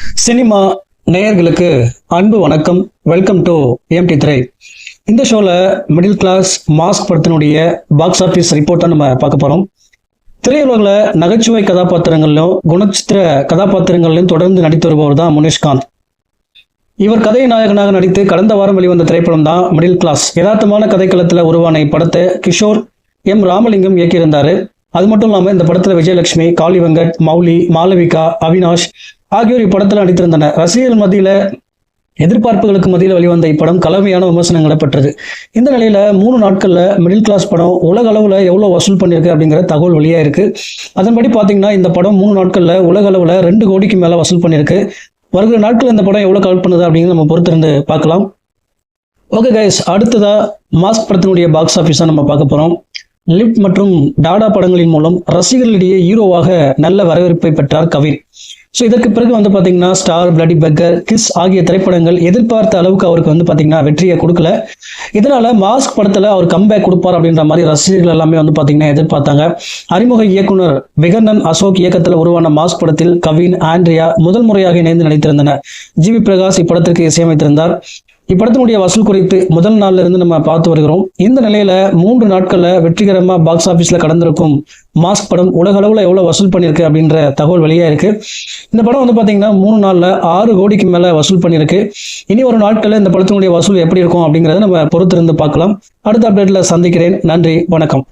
Cinema நேயர்களுக்கு அன்பு வணக்கம். வெல்கம் டு எம்டி திரை இந்த ஷோவில் மிடில் கிளாஸ் மாஸ்க் படத்தினுடைய பாக்ஸ் ஆஃபீஸ் ரிப்போர்ட்டை நம்ம பார்க்க போகிறோம் திரையுலகில் நகைச்சுவை கதாபாத்திரங்களிலும் குணச்சித்திர கதாபாத்திரங்களிலும் தொடர்ந்து நடித்து வருபவர் தான் முனிஷ்காந்த் இவர் கதை நாயகனாக நடித்து கடந்த வாரம் வெளிவந்த திரைப்படம் தான் மிடில் கிளாஸ் யதார்த்தமான கதைக்களத்தில் உருவான இப்படத்தை கிஷோர் எம் ராமலிங்கம் இயக்கியிருந்தாரு. அது மட்டும் இல்லாமல் இந்த படத்தில் விஜயலட்சுமி காளி வெங்கட் மௌலி மாளவிகா அவினாஷ் ஆகியோர் இப்படத்தில் நடித்திருந்தனர் ரசிகர்கள் மத்தியில் எதிர்பார்ப்புகளுக்கு மத்தியில் வெளிவந்த இப்படம் கலவையான விமர்சனங்களை பெற்றது. இந்த நிலையில மூணு நாட்கள்ல மிடில் கிளாஸ் படம் உலக அளவுல எவ்வளவு வசூல் பண்ணியிருக்கு அப்படிங்கிற தகவல் வெளியா இருக்கு. அதன்படி பாத்தீங்கன்னா இந்த படம் மூணு நாட்கள்ல உலக அளவுல ரெண்டு கோடிக்கு மேல வசூல் பண்ணியிருக்கு வருகிற நாட்கள் இந்த படம் எவ்வளவு கலெக்ட் பண்ணுது அப்படின்னு நம்ம பொறுத்திருந்து பார்க்கலாம். ஓகே கைஸ் அடுத்ததா மாஸ்க் படத்தினுடைய பாக்ஸ் ஆஃபீஸாக நம்ம பார்க்க போறோம். லிப்ட் மற்றும் டாடா படங்களின் மூலம் ரசிகர்களிடையே ஹீரோவாக நல்ல வரவேற்பை பெற்றார் கவின் ஸோ இதற்கு பிறகு வந்து பார்த்தீங்கன்னா ஸ்டார் பிளடி பெக்கர் கிஸ் ஆகிய திரைப்படங்கள் எதிர்பார்த்த அளவுக்கு அவருக்கு வந்து பார்த்தீங்கன்னா வெற்றியை கொடுக்கல. இதனால மாஸ்க் படத்தில் அவர் கம்பேக் கொடுப்பார் அப்படின்ற மாதிரி ரசிகர்கள் எல்லாமே வந்து பார்த்தீங்கன்னா எதிர்பார்த்தாங்க. அறிமுக இயக்குனர் விகர்ணன் அசோக் இயக்கத்தில் உருவான மாஸ்க் படத்தில் கவின் ஆண்ட்ரியா முதல் முறையாக இணைந்து நடித்திருந்தனர். ஜிவி பிரகாஷ் இப்படத்திற்கு இசையமைத்திருந்தார். இப்படத்தினுடைய வசூல் குறித்து முதல் நாள்ல இருந்து நம்ம பார்த்து வருகிறோம். இந்த நிலையில மூன்று நாட்கள்ல வெற்றிகரமா பாக்ஸ் ஆபீஸ்ல கடந்திருக்கும் மாஸ்க் படம் உலக அளவுல எவ்வளவு வசூல் பண்ணிருக்கு அப்படின்ற தகவல் வெளியா இருக்கு. இந்த படம் வந்து பாத்தீங்கன்னா மூணு நாள்ல ஆறு கோடிக்கு மேல வசூல் பண்ணிருக்கு இனி ஒரு நாட்கள்ல இந்த படத்தினுடைய வசூல் எப்படி இருக்கும் அப்படிங்கறத நம்ம பொறுத்திருந்து பார்க்கலாம். அடுத்த அப்டேட்ல சந்திக்கிறேன். நன்றி வணக்கம்.